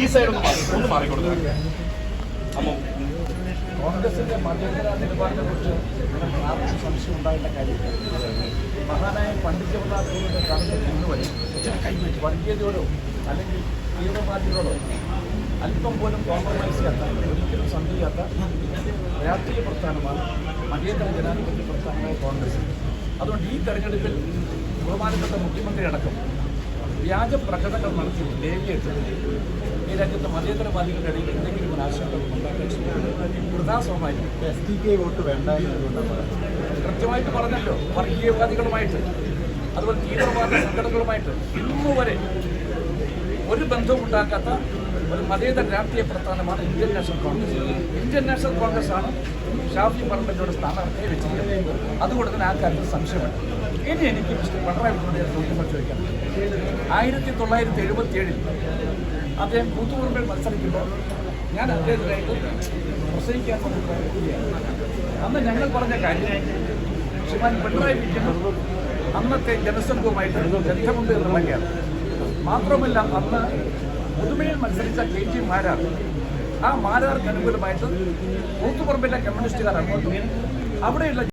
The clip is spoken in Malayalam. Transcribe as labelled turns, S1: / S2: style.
S1: ഈ സൈഡ് ഒന്ന് മാറി ഒന്ന് മാറിക്കൊടുക്കുക അമ്മ.
S2: കോൺഗ്രസിന്റെ മതേതര നിലപാടിനെ കുറിച്ച് ആർക്കും സംശയം ഉണ്ടാകേണ്ട കാര്യമില്ല. മഹാനായ പണ്ഡിറ്റ് ജവഹർലാൽ നെഹ്റുവിന്റെ കാലത്ത് ഇന്ന് വരെ വർഗീയതയോടോ അല്ലെങ്കിൽ തീവ്രവാദികളോടോ അല്പം പോലും കോംപ്രമൈസ് ചെയ്യാത്ത ഒരിക്കലും സന്ധിക്കാത്ത രാഷ്ട്രീയ പ്രസ്ഥാനമാണ് മതേതര ജനാധിപത്യ പ്രസ്ഥാനമായ കോൺഗ്രസ്. അതുകൊണ്ട് ഈ തെരഞ്ഞെടുപ്പിൽ ബഹുമാനപ്പെട്ട മുഖ്യമന്ത്രി അടക്കം വ്യാജ പ്രകടനങ്ങൾ നടത്തി ദേവിയിട്ട് ഈ രാജ്യത്തെ മതേതരവാദികളുടെ ഇടയിൽ എന്തെങ്കിലും ഒരു ആശങ്ക ഉണ്ടാക്കാൻ ശ്രമിക്കുന്നത് കൃത്യമായിട്ട് പറഞ്ഞല്ലോ. വർഗീയവാദികളുമായിട്ട് അതുപോലെ തീവ്രവാദ സംഘടനകളുമായിട്ട് ഇന്നു വരെ ഒരു ബന്ധവും ഉണ്ടാക്കാത്ത ഒരു മതേതര രാഷ്ട്രീയ പ്രസ്ഥാനമാണ് Indian National Congress. Indian National Congress ആണ് ഷാഫി പറമ്പലിനോട് സ്ഥാനാർത്ഥിയെ വെച്ചിരിക്കുന്നത്. അതുകൊണ്ട് തന്നെ ആ കാര്യത്തിൽ സംശയമുണ്ട്. ഇനി എനിക്ക് മിസ്റ്റർ പിണറായി വിജയനോട് ഞാൻ ചോദ്യം ചോദിക്കാം ആയിരത്തി തൊള്ളായിരത്തി എഴുപത്തി ഏഴിൽ അദ്ദേഹം കൂത്തുപറമ്പിൽ മത്സരിക്കുമ്പോൾ ഞാൻ അദ്ദേഹത്തിനായിട്ട് പ്രസംഗിക്കാൻ അന്ന് ഞങ്ങൾ പറഞ്ഞ കാര്യം ശ്രീമാൻ പിണറായി വിജയൻ അന്നത്തെ ജനസംഘവുമായിട്ട് ബന്ധമുണ്ട് എന്നുള്ളതാണ് മാത്രമല്ല അന്ന് പുതുമയിൽ മത്സരിച്ച കെ ടി മാരാർ ആ മാരാർക്ക് അനുകൂലമായിട്ട് കൂത്തുപറമ്പിലെ കമ്മ്യൂണിസ്റ്റുകാർ അങ്ങോട്ടും അവിടെയുള്ള